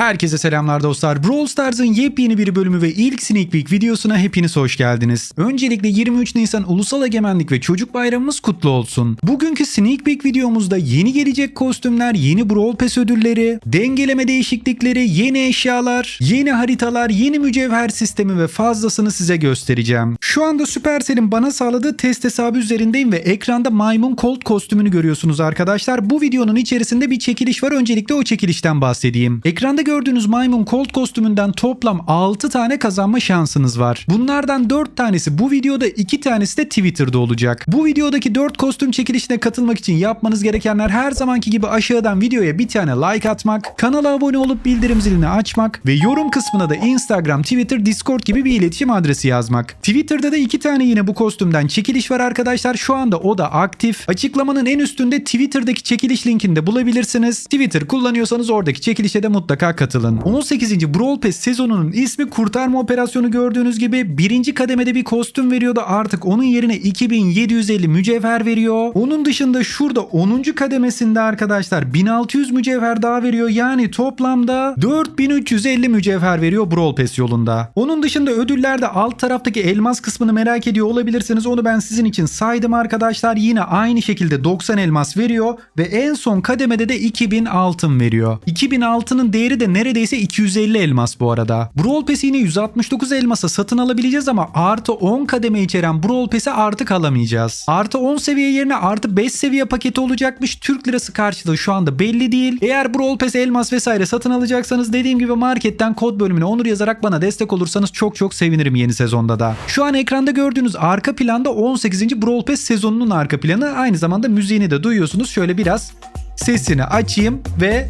Herkese selamlar dostlar. Brawl Stars'ın yepyeni bir bölümü ve ilk sneak peek videosuna hepiniz hoş geldiniz. Öncelikle 23 Nisan Ulusal Egemenlik ve Çocuk Bayramımız kutlu olsun. Bugünkü sneak peek videomuzda yeni gelecek kostümler, yeni Brawl Pass ödülleri, dengeleme değişiklikleri, yeni eşyalar, yeni haritalar, yeni mücevher sistemi ve fazlasını size göstereceğim. Şu anda Supercell'in bana sağladığı test hesabı üzerindeyim ve ekranda maymun Colt kostümünü görüyorsunuz arkadaşlar. Bu videonun içerisinde bir çekiliş var. Öncelikle o çekilişten bahsedeyim. Ekranda gördüğünüz maymun Colt kostümünden toplam 6 tane kazanma şansınız var. Bunlardan 4 tanesi bu videoda 2 tanesi de Twitter'da olacak. Bu videodaki 4 kostüm çekilişine katılmak için yapmanız gerekenler her zamanki gibi aşağıdan videoya bir tane like atmak, kanala abone olup bildirim zilini açmak ve yorum kısmına da Instagram, Twitter, Discord gibi bir iletişim adresi yazmak. Twitter'da da 2 tane yine bu kostümden çekiliş var arkadaşlar. Şu anda o da aktif. Açıklamanın en üstünde Twitter'daki çekiliş linkini de bulabilirsiniz. Twitter kullanıyorsanız oradaki çekilişe de mutlaka katılın. 18. Brawl Pass sezonunun ismi kurtarma operasyonu gördüğünüz gibi birinci kademede bir kostüm veriyordu. Artık onun yerine 2750 mücevher veriyor. Onun dışında şurada 10. kademesinde arkadaşlar 1600 mücevher daha veriyor. Yani toplamda 4350 mücevher veriyor Brawl Pass yolunda. Onun dışında ödüllerde alt taraftaki elmas kısmını merak ediyor olabilirsiniz. Onu ben sizin için saydım arkadaşlar. Yine aynı şekilde 90 elmas veriyor ve en son kademede de 2000 altın veriyor. 2000 altının değeri de neredeyse 250 elmas bu arada. Brawl Pass'i yine 169 elmasa satın alabileceğiz ama artı 10 kademe içeren Brawl Pass'i artık alamayacağız. Artı 10 seviye yerine artı 5 seviye paketi olacakmış. Türk lirası karşılığı şu anda belli değil. Eğer Brawl Pass elmas vesaire satın alacaksanız dediğim gibi marketten kod bölümüne onur yazarak bana destek olursanız çok çok sevinirim yeni sezonda da. Şu an ekranda gördüğünüz arka planda 18. Brawl Pass sezonunun arka planı. Aynı zamanda müziğini de duyuyorsunuz. Şöyle biraz sesini açayım ve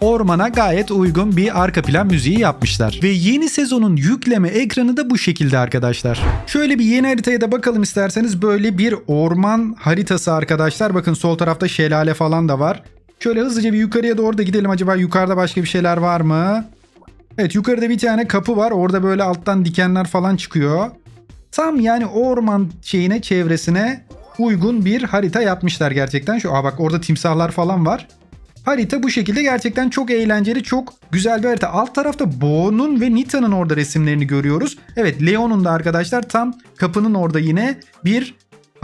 ormana gayet uygun bir arka plan müziği yapmışlar. Ve yeni sezonun yükleme ekranı da bu şekilde arkadaşlar. Şöyle bir yeni haritaya da bakalım isterseniz. Böyle bir orman haritası arkadaşlar. Bakın sol tarafta şelale falan da var. Şöyle hızlıca bir yukarıya doğru da gidelim. Acaba yukarıda başka bir şeyler var mı? Evet yukarıda bir tane kapı var. Orada böyle alttan dikenler falan çıkıyor. Tam yani orman şeyine çevresine uygun bir harita yapmışlar gerçekten. Şu aa bak orada timsahlar falan var. Harita bu şekilde gerçekten çok eğlenceli, çok güzel bir harita. Alt tarafta Bo'nun ve Nita'nın orada resimlerini görüyoruz. Evet Leon'un da arkadaşlar tam kapının orada yine bir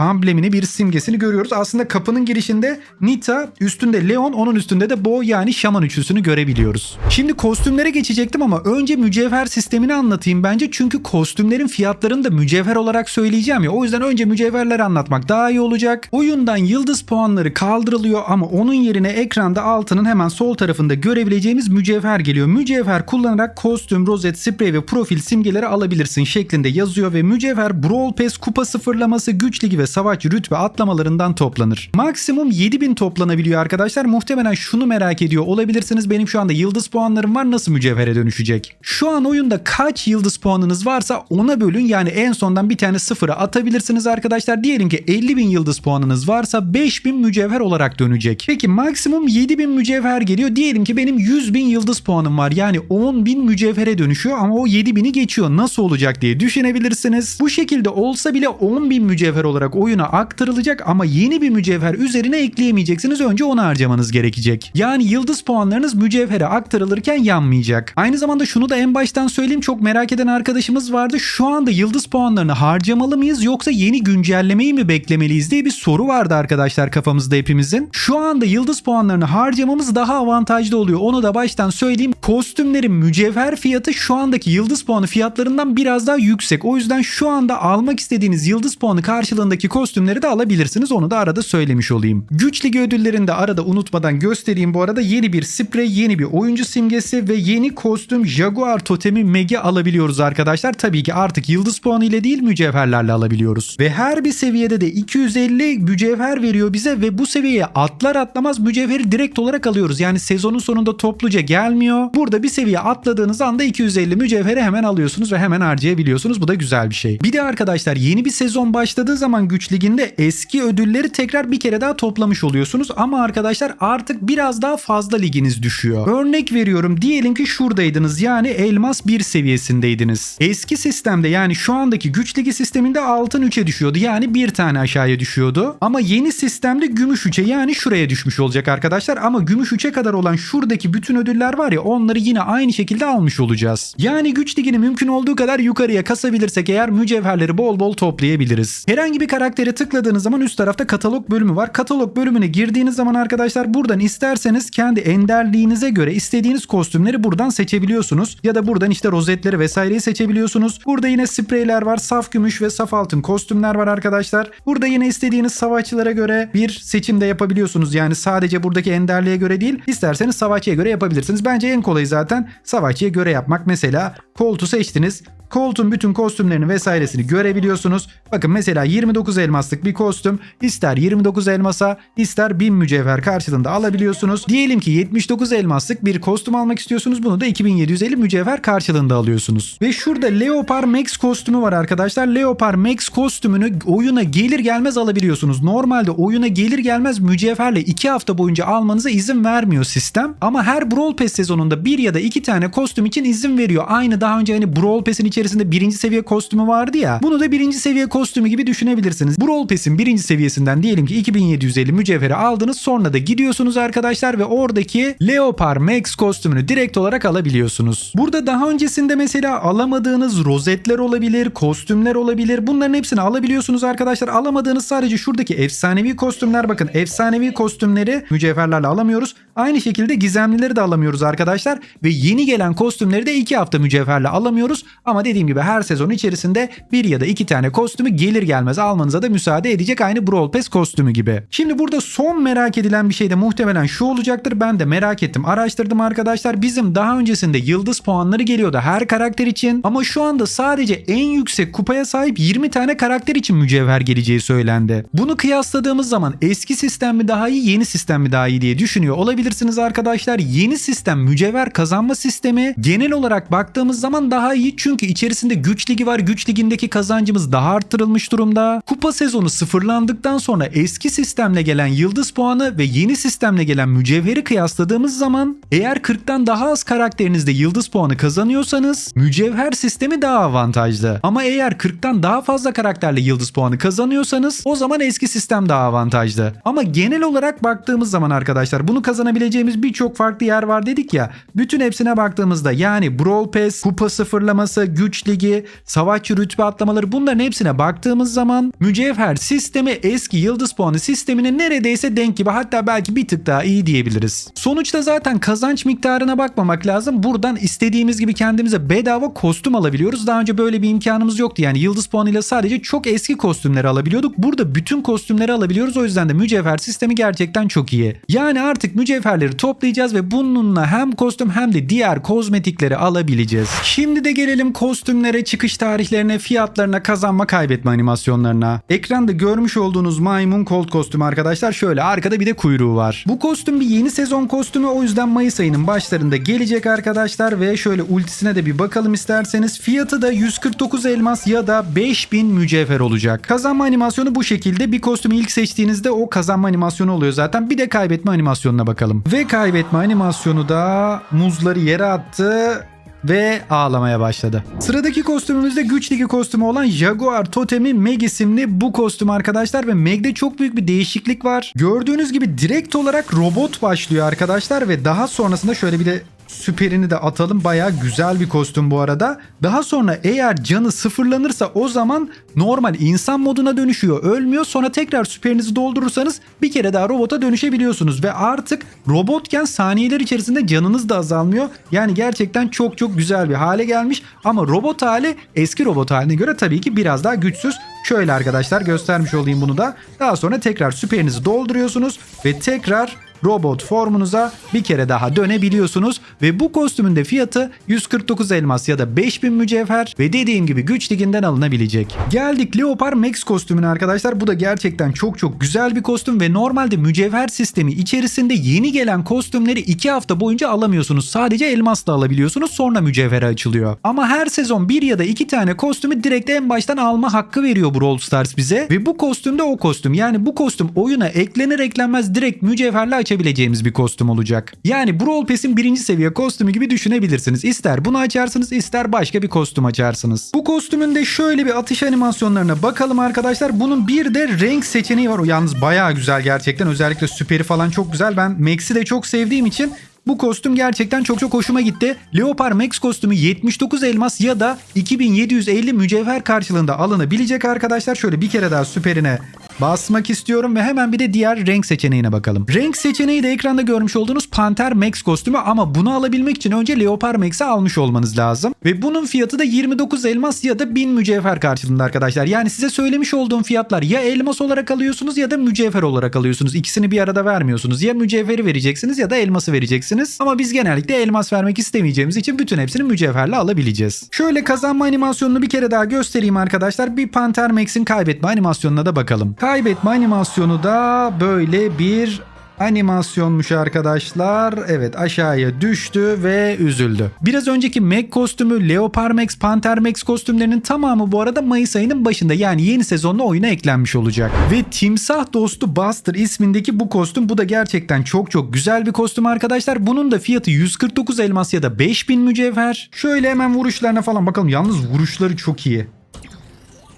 amblemini bir simgesini görüyoruz. Aslında kapının girişinde Nita, üstünde Leon, onun üstünde de Bo yani şaman üçlüsünü görebiliyoruz. Şimdi kostümlere geçecektim ama önce mücevher sistemini anlatayım bence. Çünkü kostümlerin fiyatlarını da mücevher olarak söyleyeceğim ya. O yüzden önce mücevherleri anlatmak daha iyi olacak. Oyundan yıldız puanları kaldırılıyor ama onun yerine ekranda altının hemen sol tarafında görebileceğimiz mücevher geliyor. Mücevher kullanarak kostüm, rozet, sprey ve profil simgeleri alabilirsin şeklinde yazıyor ve mücevher Brawl Pass kupa sıfırlaması, güç ligi ve savaş rütbe atlamalarından toplanır. Maksimum 7000 toplanabiliyor arkadaşlar. Muhtemelen şunu merak ediyor olabilirsiniz. Benim şu anda yıldız puanlarım var nasıl mücevhere dönüşecek? Şu an oyunda kaç yıldız puanınız varsa ona bölün. Yani en sondan bir tane sıfıra atabilirsiniz arkadaşlar. Diyelim ki 50 bin yıldız puanınız varsa 5000 mücevher olarak dönecek. Peki maksimum 7000 mücevher geliyor. Diyelim ki benim 100 bin yıldız puanım var. Yani 10 bin mücevhere dönüşüyor ama o 7000'i geçiyor. Nasıl olacak diye düşünebilirsiniz. Bu şekilde olsa bile 10 bin mücevher olarak oyuna aktarılacak ama yeni bir mücevher üzerine ekleyemeyeceksiniz. Önce onu harcamanız gerekecek. Yani yıldız puanlarınız mücevhere aktarılırken yanmayacak. Aynı zamanda şunu da en baştan söyleyeyim. Çok merak eden arkadaşımız vardı. Şu anda yıldız puanlarını harcamalı mıyız yoksa yeni güncellemeyi mi beklemeliyiz diye bir soru vardı arkadaşlar kafamızda hepimizin. Şu anda yıldız puanlarını harcamamız daha avantajlı oluyor. Onu da baştan söyleyeyim. Kostümlerin mücevher fiyatı şu andaki yıldız puanı fiyatlarından biraz daha yüksek. O yüzden şu anda almak istediğiniz yıldız puanı karşılığındaki kostümleri de alabilirsiniz. Onu da arada söylemiş olayım. Güç Ligi ödüllerini de arada unutmadan göstereyim bu arada. Yeni bir sprey, yeni bir oyuncu simgesi ve yeni kostüm Jaguar totemi Meg'i alabiliyoruz arkadaşlar. Tabii ki artık yıldız puanı ile değil mücevherlerle alabiliyoruz. Ve her bir seviyede de 250 mücevher veriyor bize ve bu seviyeye atlar atlamaz mücevheri direkt olarak alıyoruz. Yani sezonun sonunda topluca gelmiyor. Burada bir seviye atladığınız anda 250 mücevheri hemen alıyorsunuz ve hemen harcayabiliyorsunuz. Bu da güzel bir şey. Bir de arkadaşlar yeni bir sezon başladığı zaman güç liginde eski ödülleri tekrar bir kere daha toplamış oluyorsunuz. Ama arkadaşlar artık biraz daha fazla liginiz düşüyor. Örnek veriyorum diyelim ki şuradaydınız yani elmas 1 seviyesindeydiniz. Eski sistemde yani şu andaki güç ligi sisteminde altın 3'e düşüyordu. Yani bir tane aşağıya düşüyordu. Ama yeni sistemde gümüş 3'e yani şuraya düşmüş olacak arkadaşlar. Ama gümüş 3'e kadar olan şuradaki bütün ödüller var ya onları yine aynı şekilde almış olacağız. Yani güç ligini mümkün olduğu kadar yukarıya kasabilirsek eğer mücevherleri bol bol toplayabiliriz. Herhangi bir karaktere tıkladığınız zaman üst tarafta katalog bölümü var. Katalog bölümüne girdiğiniz zaman arkadaşlar buradan isterseniz kendi enderliğinize göre istediğiniz kostümleri buradan seçebiliyorsunuz. Ya da buradan işte rozetleri vesaireyi seçebiliyorsunuz. Burada yine spreyler var. Saf gümüş ve saf altın kostümler var arkadaşlar. Burada yine istediğiniz savaşçılara göre bir seçim de yapabiliyorsunuz. Yani sadece buradaki enderliğe göre değil. İsterseniz savaşçıya göre yapabilirsiniz. Bence en kolayı zaten savaşçıya göre yapmak. Mesela koltuğu seçtiniz. Colt'un bütün kostümlerini vesairesini görebiliyorsunuz. Bakın mesela 29 elmaslık bir kostüm ister 29 elmasa ister 1000 mücevher karşılığında alabiliyorsunuz. Diyelim ki 79 elmaslık bir kostüm almak istiyorsunuz. Bunu da 2750 mücevher karşılığında alıyorsunuz. Ve şurada Leopard Max kostümü var arkadaşlar. Leopard Max kostümünü oyuna gelir gelmez alabiliyorsunuz. Normalde oyuna gelir gelmez mücevherle 2 hafta boyunca almanıza izin vermiyor sistem. Ama her Brawl Pass sezonunda bir ya da iki tane kostüm için izin veriyor. Aynı daha önce hani Brawl Pass'in içerisinde birinci seviye kostümü vardı ya. Bunu da birinci seviye kostümü gibi düşünebilirsiniz. Brawl Pass'in birinci seviyesinden diyelim ki 2750 mücevheri aldınız. Sonra da gidiyorsunuz arkadaşlar ve oradaki Leopard Max kostümünü direkt olarak alabiliyorsunuz. Burada daha öncesinde mesela alamadığınız rozetler olabilir, kostümler olabilir. Bunların hepsini alabiliyorsunuz arkadaşlar. Alamadığınız sadece şuradaki efsanevi kostümler bakın. Efsanevi kostümleri mücevherlerle alamıyoruz. Aynı şekilde gizemlileri de alamıyoruz arkadaşlar. Ve yeni gelen kostümleri de 2 hafta mücevherle alamıyoruz. Ama dediğim gibi her sezon içerisinde bir ya da iki tane kostümü gelir gelmez almanıza da müsaade edecek aynı Brawl Pass kostümü gibi. Şimdi burada son merak edilen bir şey de muhtemelen şu olacaktır. Ben de merak ettim araştırdım arkadaşlar. Bizim daha öncesinde yıldız puanları geliyordu her karakter için. Ama şu anda sadece en yüksek kupaya sahip 20 tane karakter için mücevher geleceği söylendi. Bunu kıyasladığımız zaman eski sistem mi daha iyi yeni sistem mi daha iyi diye düşünüyor olabilirsiniz arkadaşlar. Yeni sistem mücevher kazanma sistemi genel olarak baktığımız zaman daha iyi çünkü içerisinde güç ligi var. Güç ligindeki kazancımız daha arttırılmış durumda. Kupa sezonu sıfırlandıktan sonra eski sistemle gelen yıldız puanı ve yeni sistemle gelen mücevheri kıyasladığımız zaman eğer 40'tan daha az karakterinizde yıldız puanı kazanıyorsanız mücevher sistemi daha avantajlı. Ama eğer 40'tan daha fazla karakterle yıldız puanı kazanıyorsanız o zaman eski sistem daha avantajlı. Ama genel olarak baktığımız zaman arkadaşlar bunu kazanabileceğimiz birçok farklı yer var dedik ya. Bütün hepsine baktığımızda yani Brawl Pass, kupa sıfırlaması, güç ligi, savaşçı rütbe atlamaları bunların hepsine baktığımız zaman mücevher sistemi eski yıldız puanı sistemine neredeyse denk gibi hatta belki bir tık daha iyi diyebiliriz. Sonuçta zaten kazanç miktarına bakmamak lazım. Buradan istediğimiz gibi kendimize bedava kostüm alabiliyoruz. Daha önce böyle bir imkanımız yoktu. Yani yıldız puanıyla sadece çok eski kostümleri alabiliyorduk. Burada bütün kostümleri alabiliyoruz. O yüzden de mücevher sistemi gerçekten çok iyi. Yani artık mücevherleri toplayacağız ve bununla hem kostüm hem de diğer kozmetikleri alabileceğiz. Şimdi de gelelim kostümlere, çıkış tarihlerine, fiyatlarına, kazanma kaybetme animasyonlarına. Ekranda görmüş olduğunuz maymun kolt kostümü arkadaşlar şöyle arkada bir de kuyruğu var. Bu kostüm bir yeni sezon kostümü o yüzden Mayıs ayının başlarında gelecek arkadaşlar ve şöyle ultisine de bir bakalım isterseniz. Fiyatı da 149 elmas ya da 5000 mücevher olacak. Kazanma animasyonu bu şekilde. Bir kostümü ilk seçtiğinizde o kazanma animasyonu oluyor zaten. Bir de kaybetme animasyonuna bakalım. Ve kaybetme animasyonu da muzları yere attı ve ağlamaya başladı. Sıradaki kostümümüzde güç ligi kostümü olan Jaguar Totemi Meg isimli bu kostüm arkadaşlar ve Meg'de çok büyük bir değişiklik var. Gördüğünüz gibi direkt olarak robot başlıyor arkadaşlar ve daha sonrasında şöyle bir de süperini de atalım. Baya güzel bir kostüm bu arada. Daha sonra eğer canı sıfırlanırsa o zaman normal insan moduna dönüşüyor. Ölmüyor. Sonra tekrar süperinizi doldurursanız bir kere daha robota dönüşebiliyorsunuz. Ve artık robotken saniyeler içerisinde canınız da azalmıyor. Yani gerçekten çok çok güzel bir hale gelmiş. Ama robot hali eski robot haline göre tabii ki biraz daha güçsüz. Şöyle arkadaşlar göstermiş olayım bunu da. Daha sonra tekrar süperinizi dolduruyorsunuz ve tekrar robot formunuza bir kere daha dönebiliyorsunuz ve bu kostümün de fiyatı 149 elmas ya da 5000 mücevher ve dediğim gibi güç liginden alınabilecek. Geldik Leopard Max kostümüne arkadaşlar. Bu da gerçekten çok çok güzel bir kostüm ve normalde mücevher sistemi içerisinde yeni gelen kostümleri 2 hafta boyunca alamıyorsunuz. Sadece elmasla alabiliyorsunuz sonra mücevhere açılıyor. Ama her sezon bir ya da iki tane kostümü direkt en baştan alma hakkı veriyor Brawl Stars bize. Ve bu kostüm de o kostüm. Yani bu kostüm oyuna eklenir eklenmez direkt mücevherle açabileceğimiz bir kostüm olacak. Yani Brawl Pass'in birinci seviye kostümü gibi düşünebilirsiniz. İster bunu açarsınız ister başka bir kostüm açarsınız. Bu kostümün de şöyle bir atış animasyonlarına bakalım arkadaşlar. Bunun bir de renk seçeneği var. O yalnız bayağı güzel gerçekten. Özellikle süperi falan çok güzel. Ben Max'i de çok sevdiğim için bu kostüm gerçekten çok çok hoşuma gitti. Leopard Max kostümü 79 elmas ya da 2750 mücevher karşılığında alınabilecek arkadaşlar. Şöyle bir kere daha süperine basmak istiyorum ve hemen bir de diğer renk seçeneğine bakalım. Renk seçeneği de ekranda görmüş olduğunuz Panther Max kostümü ama bunu alabilmek için önce Leopard Max'i almış olmanız lazım. Ve bunun fiyatı da 29 elmas ya da 1000 mücevher karşılığında arkadaşlar. Yani size söylemiş olduğum fiyatlar ya elmas olarak alıyorsunuz ya da mücevher olarak alıyorsunuz. İkisini bir arada vermiyorsunuz. Ya mücevheri vereceksiniz ya da elması vereceksiniz. Ama biz genellikle elmas vermek istemeyeceğimiz için bütün hepsini mücevherle alabileceğiz. Şöyle kazanma animasyonunu bir kere daha göstereyim arkadaşlar. Bir Panther Max'in kaybetme animasyonuna da bakalım. Kaybetme animasyonu da böyle bir animasyonmuş arkadaşlar. Evet aşağıya düştü ve üzüldü. Biraz önceki Meg kostümü, Leopard Max, Panther Max kostümlerinin tamamı bu arada Mayıs ayının başında yani yeni sezonla oyuna eklenmiş olacak. Ve Timsah Dostu Buster ismindeki bu kostüm bu da gerçekten çok çok güzel bir kostüm arkadaşlar. Bunun da fiyatı 149 elmas ya da 5000 mücevher. Şöyle hemen vuruşlarına falan bakalım. Yalnız vuruşları çok iyi.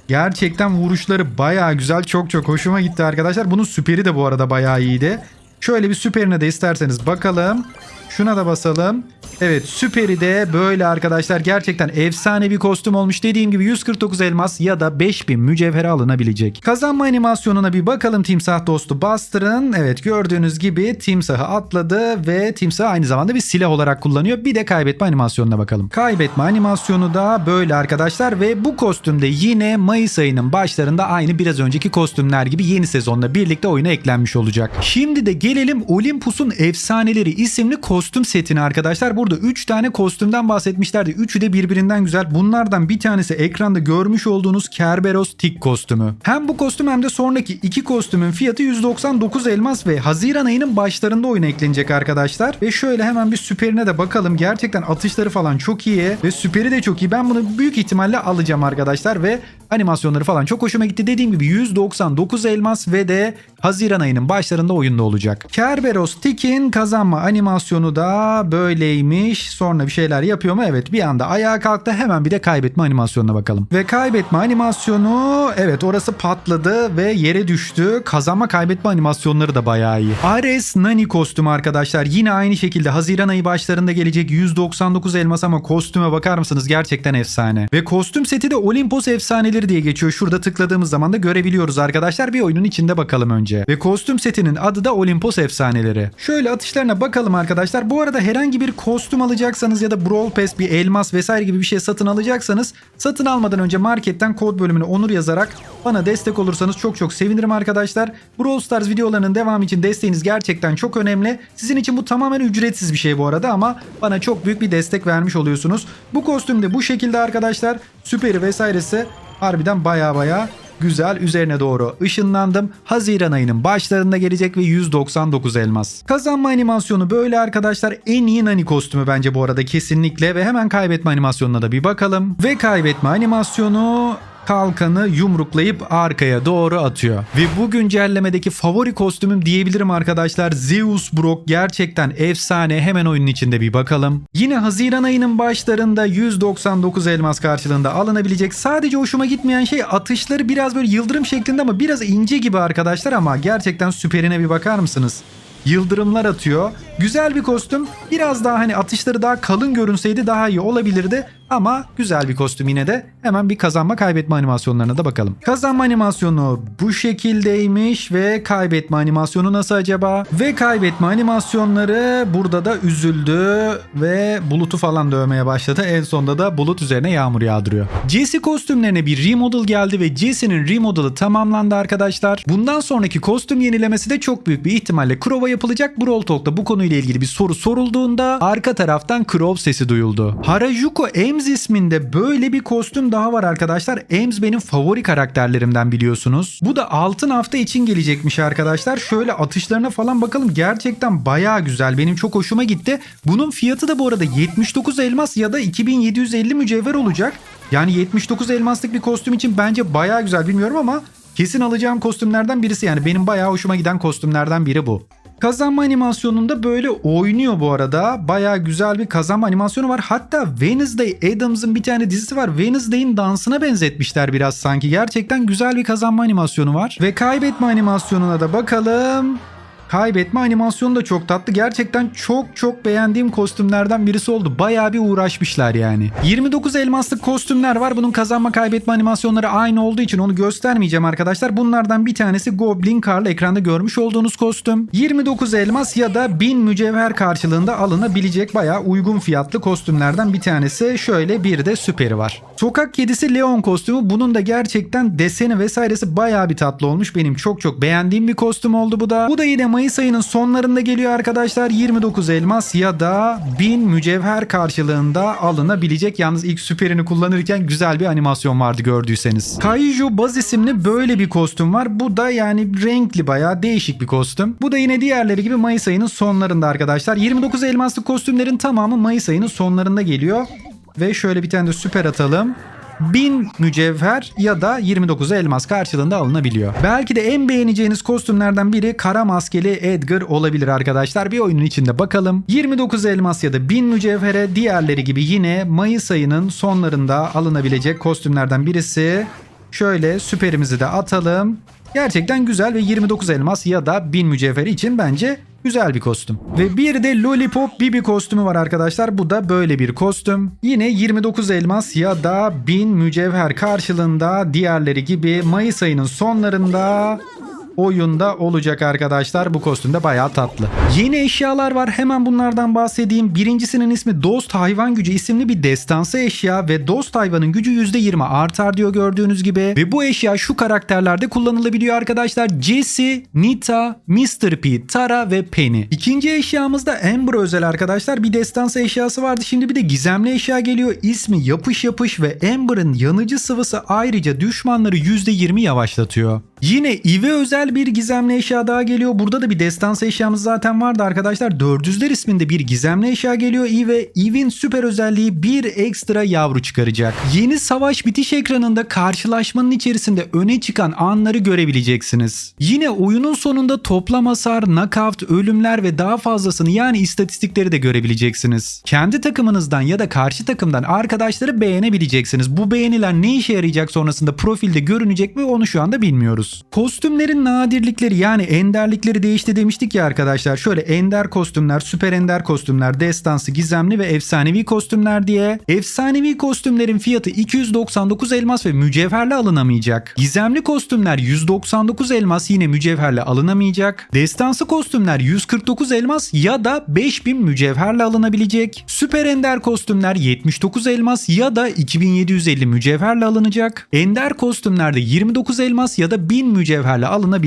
Gerçekten vuruşları bayağı güzel. Çok çok hoşuma gitti arkadaşlar. Bunun süperi de bu arada bayağı iyiydi. Şöyle bir süperine de isterseniz bakalım. Şuna da basalım. Evet süperi de böyle arkadaşlar gerçekten efsane bir kostüm olmuş. Dediğim gibi 149 elmas ya da 5000 mücevhere alınabilecek. Kazanma animasyonuna bir bakalım timsah dostu Buster'ın. Evet gördüğünüz gibi timsahı atladı ve timsahı aynı zamanda bir silah olarak kullanıyor. Bir de kaybetme animasyonuna bakalım. Kaybetme animasyonu da böyle arkadaşlar ve bu kostümde yine Mayıs ayının başlarında aynı biraz önceki kostümler gibi yeni sezonla birlikte oyuna eklenmiş olacak. Şimdi de gelelim Olympus'un Efsaneleri isimli kostüm setine arkadaşlar. Burada 3 tane kostümden bahsetmişlerdi. Üçü de birbirinden güzel. Bunlardan bir tanesi ekranda görmüş olduğunuz Kerberos Tik kostümü. Hem bu kostüm hem de sonraki iki kostümün fiyatı 199 elmas ve Haziran ayının başlarında oyuna eklenecek arkadaşlar. Ve şöyle hemen bir süperine de bakalım. Gerçekten atışları falan çok iyi ve süperi de çok iyi. Ben bunu büyük ihtimalle alacağım arkadaşlar ve animasyonları falan çok hoşuma gitti. Dediğim gibi 199 elmas ve de Haziran ayının başlarında oyunda olacak. Kerberos Tik'in kazanma animasyonu da böyleymiş. Sonra bir şeyler yapıyor mu? Evet bir anda ayağa kalktı. Hemen bir de kaybetme animasyonuna bakalım. Ve kaybetme animasyonu evet orası patladı ve yere düştü. Kazanma kaybetme animasyonları da bayağı iyi. Ares Nani kostümü arkadaşlar. Yine aynı şekilde Haziran ayı başlarında gelecek 199 elmas ama kostüme bakar mısınız? Gerçekten efsane. Ve kostüm seti de Olimpos efsaneleri diye geçiyor. Şurada tıkladığımız zaman da görebiliyoruz arkadaşlar. Bir oyunun içinde bakalım önce. Ve kostüm setinin adı da Olimpos efsaneleri. Şöyle atışlarına bakalım arkadaşlar. Bu arada herhangi bir kostüm alacaksanız ya da Brawl Pass bir elmas vesaire gibi bir şey satın alacaksanız satın almadan önce marketten kod bölümüne onur yazarak bana destek olursanız çok çok sevinirim arkadaşlar. Brawl Stars videolarının devamı için desteğiniz gerçekten çok önemli. Sizin için bu tamamen ücretsiz bir şey bu arada ama bana çok büyük bir destek vermiş oluyorsunuz. Bu kostüm de bu şekilde arkadaşlar. Süperi vesairesi harbiden baya baya güzel üzerine doğru ışınlandım. Haziran ayının başlarında gelecek ve 199 elmas. Kazanma animasyonu böyle arkadaşlar. En iyi Nani kostümü bence bu arada kesinlikle ve hemen kaybetme animasyonuna da bir bakalım. Ve kaybetme animasyonu kalkanı yumruklayıp arkaya doğru atıyor. Ve bu güncellemedeki favori kostümüm diyebilirim arkadaşlar. Zeus Brock gerçekten efsane. Hemen oyunun içinde bir bakalım. Yine Haziran ayının başlarında 199 elmas karşılığında alınabilecek. Sadece hoşuma gitmeyen şey atışları biraz böyle yıldırım şeklinde ama biraz ince gibi arkadaşlar ama gerçekten süperine bir bakar mısınız? Yıldırımlar atıyor. Güzel bir kostüm. Biraz daha hani atışları daha kalın görünseydi daha iyi olabilirdi. Ama güzel bir kostüm yine de. Hemen bir kazanma kaybetme animasyonlarına da bakalım. Kazanma animasyonu bu şekildeymiş ve kaybetme animasyonu nasıl acaba? Ve kaybetme animasyonları burada da üzüldü ve bulutu falan dövmeye başladı. En sonunda da bulut üzerine yağmur yağdırıyor. Jesse kostümlerine bir remodel geldi ve Jesse'nin remodel'ı tamamlandı arkadaşlar. Bundan sonraki kostüm yenilemesi de çok büyük bir ihtimalle Crow'a yapılacak. Brawl Talk'ta bu konuyla ilgili bir soru sorulduğunda arka taraftan Crow sesi duyuldu. Harajuku Ems isminde böyle bir kostüm daha var arkadaşlar. Ems benim favori karakterlerimden biliyorsunuz. Bu da altın hafta için gelecekmiş arkadaşlar. Şöyle atışlarına falan bakalım. Gerçekten bayağı güzel. Benim çok hoşuma gitti. Bunun fiyatı da bu arada 79 elmas ya da 2750 mücevher olacak. Yani 79 elmaslık bir kostüm için bence bayağı güzel bilmiyorum ama kesin alacağım kostümlerden birisi yani benim bayağı hoşuma giden kostümlerden biri bu. Kazanma animasyonunda böyle oynuyor bu arada. Bayağı güzel bir kazanma animasyonu var. Hatta Wednesday Adams'ın bir tane dizisi var. Wednesday'in dansına benzetmişler biraz sanki. Gerçekten güzel bir kazanma animasyonu var. Ve kaybetme animasyonuna da bakalım. Kaybetme animasyonu da çok tatlı. Gerçekten çok çok beğendiğim kostümlerden birisi oldu. Bayağı bir uğraşmışlar yani. 29 elmaslık kostümler var. Bunun kazanma kaybetme animasyonları aynı olduğu için onu göstermeyeceğim arkadaşlar. Bunlardan bir tanesi Goblin Carl ekranda görmüş olduğunuz kostüm. 29 elmas ya da 1000 mücevher karşılığında alınabilecek bayağı uygun fiyatlı kostümlerden bir tanesi. Şöyle bir de süperi var. Sokak kedisi Leon kostümü. Bunun da gerçekten deseni vesairesi bayağı bir tatlı olmuş. Benim çok çok beğendiğim bir kostüm oldu bu da. Bu da yine Mayıs ayının sonlarında geliyor arkadaşlar. 29 elmas ya da 1000 mücevher karşılığında alınabilecek. Yalnız ilk süperini kullanırken güzel bir animasyon vardı gördüyseniz. Kaiju Baz isimli böyle bir kostüm var. Bu da yani renkli bayağı değişik bir kostüm. Bu da yine diğerleri gibi Mayıs ayının sonlarında arkadaşlar. 29 elmaslı kostümlerin tamamı Mayıs ayının sonlarında geliyor. Ve şöyle bir tane de süper atalım. 1000 mücevher ya da 29 elmas karşılığında alınabiliyor. Belki de en beğeneceğiniz kostümlerden biri kara maskeli Edgar olabilir arkadaşlar. Bir oyunun içinde bakalım. 29 elmas ya da 1000 mücevhere diğerleri gibi yine Mayıs ayının sonlarında alınabilecek kostümlerden birisi. Şöyle süperimizi de atalım. Gerçekten güzel ve 29 elmas ya da 1000 mücevheri için bence Güzel bir kostüm. Ve bir de Lollipop Bibi kostümü var arkadaşlar. Bu da böyle bir kostüm. Yine 29 elmas ya da 1000 mücevher karşılığında diğerleri gibi Mayıs ayının sonlarında oyunda olacak arkadaşlar. Bu kostüm de bayağı tatlı. Yeni eşyalar var. Hemen bunlardan bahsedeyim. Birincisinin ismi Dost Hayvan Gücü isimli bir destansı eşya ve Dost Hayvan'ın gücü %20 artar diyor gördüğünüz gibi. Ve bu eşya şu karakterlerde kullanılabiliyor arkadaşlar. Jesse, Nita, Mr. P, Tara ve Penny. İkinci eşyamız da Amber özel arkadaşlar. Bir destansı eşyası vardı. Şimdi bir de gizemli eşya geliyor. İsmi Yapış Yapış ve Amber'ın yanıcı sıvısı ayrıca düşmanları %20 yavaşlatıyor. Yine Eve özel bir gizemli eşya daha geliyor. Burada da bir destansı eşyamız zaten vardı arkadaşlar. Dördüzler isminde bir gizemli eşya geliyor. Eve, Eve'in süper özelliği bir ekstra yavru çıkaracak. Yeni savaş bitiş ekranında karşılaşmanın içerisinde öne çıkan anları görebileceksiniz. Yine oyunun sonunda toplam hasar, knockout, ölümler ve daha fazlasını yani istatistikleri de görebileceksiniz. Kendi takımınızdan ya da karşı takımdan arkadaşları beğenebileceksiniz. Bu beğeniler ne işe yarayacak sonrasında profilde görünecek mi onu şu anda bilmiyoruz. Kostümlerin nadirlikleri yani enderlikleri değişti demiştik ya arkadaşlar. Şöyle ender kostümler, süper ender kostümler, destansı, gizemli ve efsanevi kostümler diye. Efsanevi kostümlerin fiyatı 299 elmas ve mücevherle alınamayacak. Gizemli kostümler 199 elmas yine mücevherle alınamayacak. Destansı kostümler 149 elmas ya da 5000 mücevherle alınabilecek. Süper ender kostümler 79 elmas ya da 2750 mücevherle alınacak. Ender kostümlerde 29 elmas ya da 1000 mücevherle alınabilecek.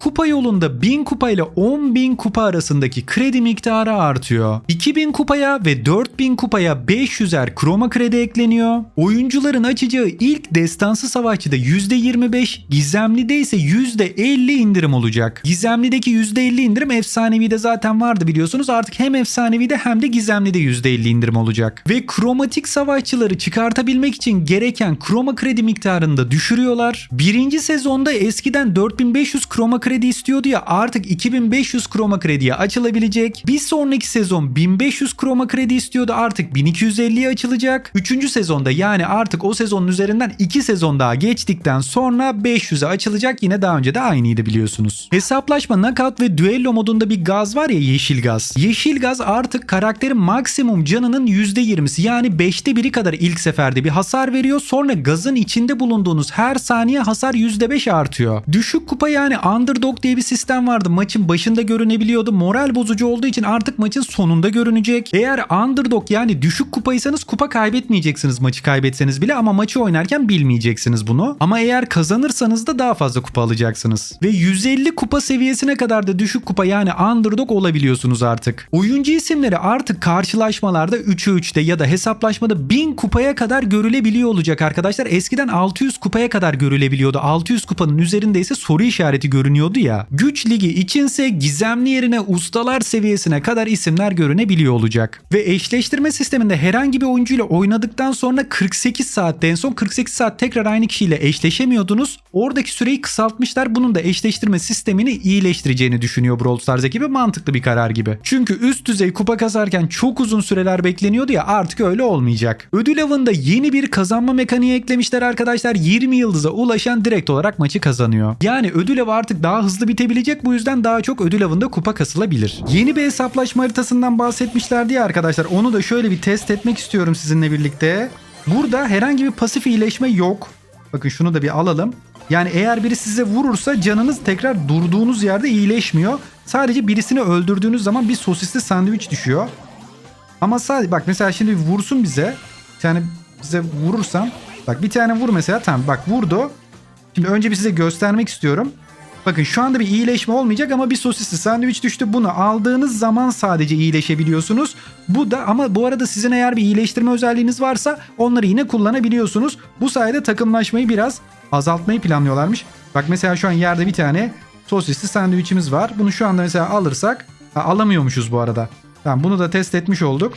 Kupa yolunda 1000 kupa ile 10.000 kupa arasındaki kredi miktarı artıyor. 2000 kupaya ve 4000 kupaya 500'er kroma kredi ekleniyor. Oyuncuların açacağı ilk destansı savaşçıda %25, gizemlide ise %50 indirim olacak. Gizemlideki %50 indirim efsanevide zaten vardı biliyorsunuz. Artık hem efsanevide hem de gizemlide %50 indirim olacak. Ve kromatik savaşçıları çıkartabilmek için gereken kroma kredi miktarını da düşürüyorlar. Birinci sezonda eskiden 4500 kroma kredi istiyordu ya artık 2500 kroma krediye açılabilecek. Bir sonraki sezon 1500 kroma kredi istiyordu artık 1250'ye açılacak. Üçüncü sezonda yani artık o sezonun üzerinden 2 sezon daha geçtikten sonra 500'e açılacak. Yine daha önce de aynıydı biliyorsunuz. Hesaplaşma, knockout ve düello modunda bir gaz var ya yeşil gaz. Yeşil gaz artık karakterin maksimum canının %20'si yani 5'te biri kadar ilk seferde bir hasar veriyor. Sonra gazın içinde bulunduğunuz her saniye hasar %5 artıyor. Düşük kupa yani underdog diye bir sistem vardı. Maçın başında görünebiliyordu. Moral bozucu olduğu için artık maçın sonunda görünecek. Eğer underdog yani düşük kupaysanız kupa kaybetmeyeceksiniz maçı kaybetseniz bile ama maçı oynarken bilmeyeceksiniz bunu. Ama eğer kazanırsanız da daha fazla kupa alacaksınız. Ve 150 kupa seviyesine kadar da düşük kupa yani underdog olabiliyorsunuz artık. Oyuncu isimleri artık karşılaşmalarda 3'e 3'te ya da hesaplaşmada 1000 kupaya kadar görülebiliyor olacak arkadaşlar. Eskiden 600 kupaya kadar görülebiliyordu. 600 kupanın üzerinde ise soru işareti görünüyordu ya. Güç ligi içinse gizemli yerine ustalar seviyesine kadar isimler görünebiliyor olacak. Ve eşleştirme sisteminde herhangi bir oyuncuyla oynadıktan sonra 48 saatte en son 48 saat tekrar aynı kişiyle eşleşemiyordunuz. Oradaki süreyi kısaltmışlar. Bunun da eşleştirme sistemini iyileştireceğini düşünüyor Brawl Stars ekibi. Mantıklı bir karar gibi. Çünkü üst düzey kupa kasarken çok uzun süreler bekleniyordu ya artık öyle olmayacak. Ödül avında yeni bir kazanma mekaniği eklemişler arkadaşlar. 20 yıldıza ulaşan direkt olarak maçı kazanıyor. Yani ödül avı artık daha hızlı bitebilecek. Bu yüzden daha çok ödül avında kupa kasılabilir. Yeni bir hesaplaşma haritasından bahsetmişlerdi ya arkadaşlar. Onu da şöyle bir test etmek istiyorum sizinle birlikte. Burada herhangi bir pasif iyileşme yok. Bakın şunu da bir alalım. Yani eğer biri size vurursa canınız tekrar durduğunuz yerde iyileşmiyor. Sadece birisini öldürdüğünüz zaman bir sosisli sandviç düşüyor. Ama sadece bak mesela şimdi vursun bize. Bir tane bize vurursam. Bak bir tane vur mesela tamam bak vurdu. Şimdi önce bir size göstermek istiyorum. Bakın şu anda bir iyileşme olmayacak ama bir sosisli sandviç düştü. Bunu aldığınız zaman sadece iyileşebiliyorsunuz. Bu da ama bu arada sizin eğer bir iyileştirme özelliğiniz varsa onları yine kullanabiliyorsunuz. Bu sayede takımlaşmayı biraz azaltmayı planlıyorlarmış. Bak mesela şu an yerde bir tane sosisli sandviçimiz var. Bunu şu anda mesela alırsak ha, alamıyormuşuz bu arada. Tamam bunu da test etmiş olduk.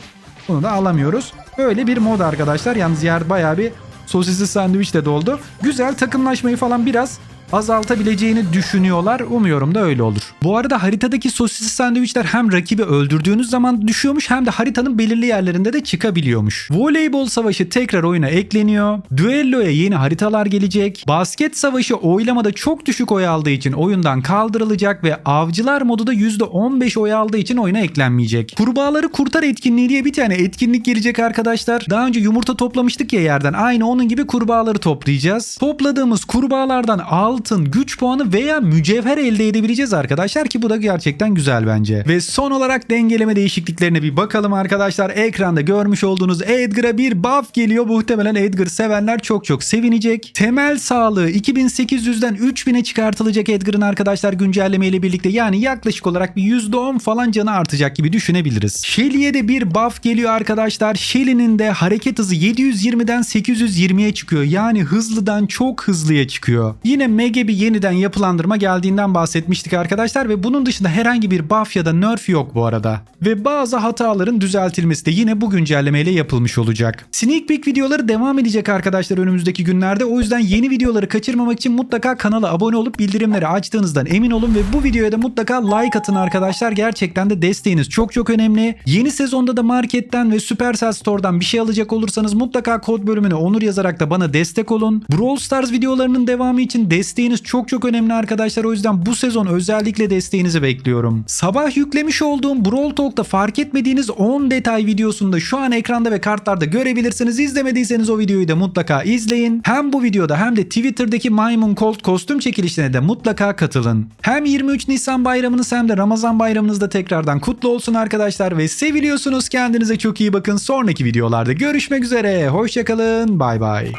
Bunu da alamıyoruz. Böyle bir mod arkadaşlar. Yalnız yer bayağı bir sosisli sandviç de doldu. Güzel takımlaşmayı falan biraz azaltabileceğini düşünüyorlar. Umuyorum da öyle olur. Bu arada haritadaki sosisli sandviçler hem rakibi öldürdüğünüz zaman düşüyormuş hem de haritanın belirli yerlerinde de çıkabiliyormuş. Voleybol savaşı tekrar oyuna ekleniyor. Düelloya yeni haritalar gelecek. Basket savaşı oylamada çok düşük oy aldığı için oyundan kaldırılacak ve avcılar modu da %15 oy aldığı için oyuna eklenmeyecek. Kurbağaları kurtar etkinliği diye bir tane etkinlik gelecek arkadaşlar. Daha önce yumurta toplamıştık ya yerden. Aynı onun gibi kurbağaları toplayacağız. Topladığımız kurbağalardan altın, güç puanı veya mücevher elde edebileceğiz arkadaşlar ki bu da gerçekten güzel bence. Ve son olarak dengeleme değişikliklerine bir bakalım arkadaşlar. Ekranda görmüş olduğunuz Edgar'a bir buff geliyor. Muhtemelen Edgar sevenler çok çok sevinecek. Temel sağlığı 2800'den 3000'e çıkartılacak Edgar'ın arkadaşlar güncelleme ile birlikte. Yani yaklaşık olarak bir %10 falan canı artacak gibi düşünebiliriz. Shelly'e de bir buff geliyor arkadaşlar. Shelly'nin de hareket hızı 720'den 820'ye çıkıyor. Yani hızlıdan çok hızlıya çıkıyor. Yine Mega bir yeniden yapılandırma geldiğinden bahsetmiştik arkadaşlar ve bunun dışında herhangi bir buff ya da nerf yok bu arada. Ve bazı hataların düzeltilmesi de yine bu güncellemeyle yapılmış olacak. Sneak Peek videoları devam edecek arkadaşlar önümüzdeki günlerde. O yüzden yeni videoları kaçırmamak için mutlaka kanala abone olup bildirimleri açtığınızdan emin olun ve bu videoya da mutlaka like atın arkadaşlar. Gerçekten de desteğiniz çok çok önemli. Yeni sezonda da marketten ve Supercell Store'dan bir şey alacak olursanız mutlaka kod bölümüne onur yazarak da bana destek olun. Brawl Stars videolarının devamı için desteğiniz çok çok önemli arkadaşlar. O yüzden bu sezon özellikle desteğinizi bekliyorum. Sabah yüklemiş olduğum Brawl Talk'ta fark etmediğiniz 10 detay videosunda şu an ekranda ve kartlarda görebilirsiniz. İzlemediyseniz o videoyu da mutlaka izleyin. Hem bu videoda hem de Twitter'daki Maymun Colt kostüm çekilişine de mutlaka katılın. Hem 23 Nisan bayramınız hem de Ramazan bayramınız da tekrardan kutlu olsun arkadaşlar ve seviliyorsunuz. Kendinize çok iyi bakın. Sonraki videolarda görüşmek üzere. Hoşçakalın. Bay bay.